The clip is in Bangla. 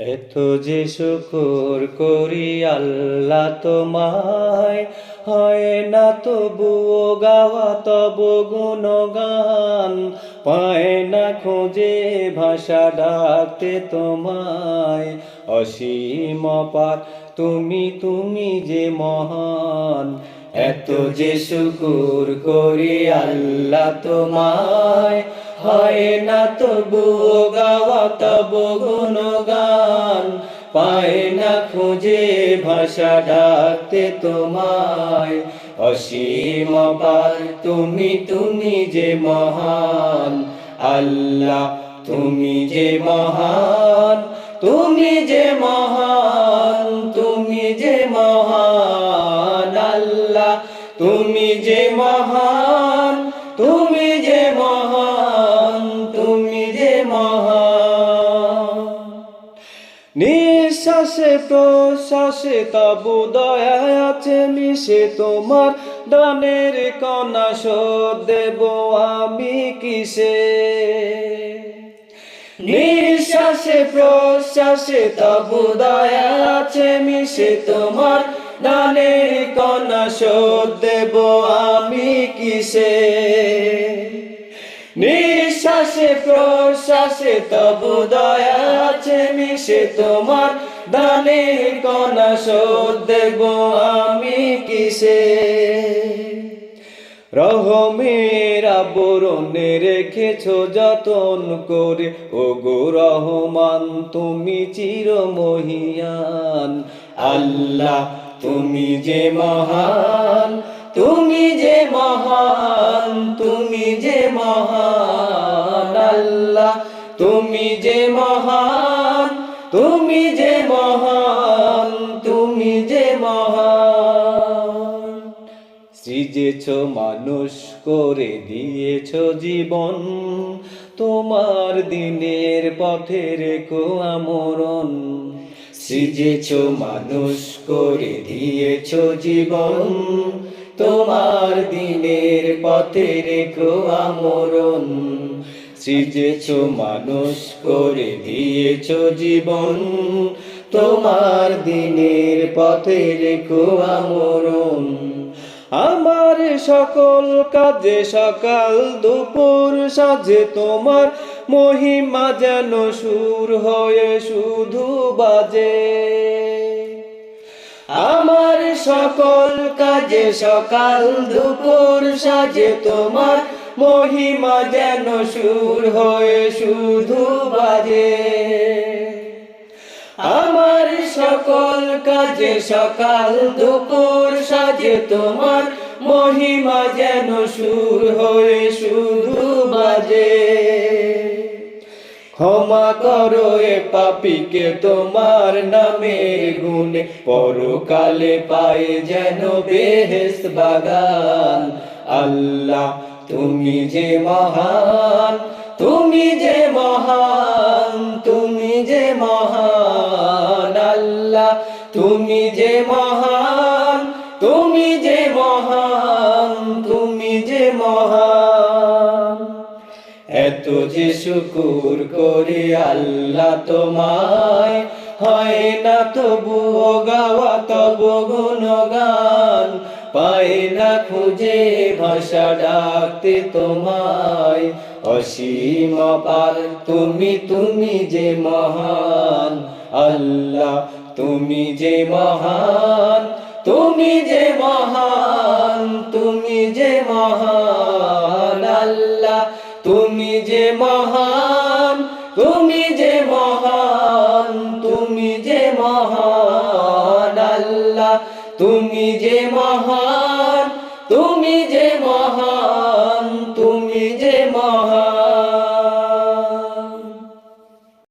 এত যে শুকুর করি আল্লাহ তোমায়, হয় না তবুও গাওয়া তব গুণগান, পায় না খোঁজে ভাষা ডাকতে তোমায়। অসীম পার তুমি তুমি যে মহান এত যে শুকুর করি আল্লাহ তোমায়, হয় না তবুও গাওয়া তব গুণগান, পায় না খুঁজে ভাষা ডাকতে তোমায়। অসীম পার তুমি তুমি যে মহান, আল্লাহ তুমি যে মহান, তুমি যে মহান। আল্লাহ, তুমি যে মহান, তুমি যে মহান, তুমি যে মহান। নিঃশ্বাসে প্রশ্বাসে তবু দয়া আছে, মিশে তোমার দানের কণা শোধ দেব আমি কিসে? নিঃশ্বাসে প্রশ্বাসে তবু দয়া আছে, মিশে তোমার দানের কণা শোধ দেব আমি কিসে? নিঃশ্বাসে, প্রশ্বাসে তবু দয়া আছে মিশে তোমার। দানে কণা শোধ দেব আমি কিসে? রহমের আবরণে রেখেছ যতন করে। ও গো রহমান, তুমি চির মহিয়ান আল্লাহ তুমি যে মহান, তুমি যে মহান, তুমি যে মহান আল্লাহ। তুমি যে মহান, তুমি যে মহান, তুমি যে মহান। সৃজেছ, মানুষ করে দিয়েছ জীবন। তোমার দিনের পথে রেখো আমরণ। সৃজেছ, মানুষ করে দিয়েছ জীবন। তোমার দিনের পথে রেখো আমরণ। সৃজেছ, মানুষ করে দিয়েছ জীবন। তোমার দিনের পথে রেখো আমরণ। আমার সকল কাজে সকাল দুপুর সাজে তোমার মহিমা যেন সুর হয়ে শুধু বাজে। আমার সকল কাজে সকাল দুপুর সাজে তোমার মহিমা যেন সুর হয়ে শুধু বাজে। কাজে সকাল, দুপুর সাজে তোমার মহিমা যেন সুর হয়ে শুধু বাজে। ক্ষমা করো এ পাপিকে তোমার নামের গুণে, পরকালে পায়ে যেন বেহেস বাগান। আল্লাহ, তুমি যে মহান, তুমি যে মহান, তুমি যে মহান। আল্লাহ তুমি যে মহান, তুমি যে মহান, তুমি যে মহান। এত যে শুকুর করি আল্লাহ তোমায়, হয় না তবুও গাওয়া তব গুণগান। পায় না খুঁজে ভাষা ডাকতে তোমায়, অসীম পার তুমি তুমি যে মহান। আল্লাহ তুমি যে মহান, তুমি যে মহান, তুমি যে মহান আল্লাহ, তুমি যে মহান, তুমি যে মহান, তুমি যে মহান আল্লাহ, তুমি যে মহান, তুমি যে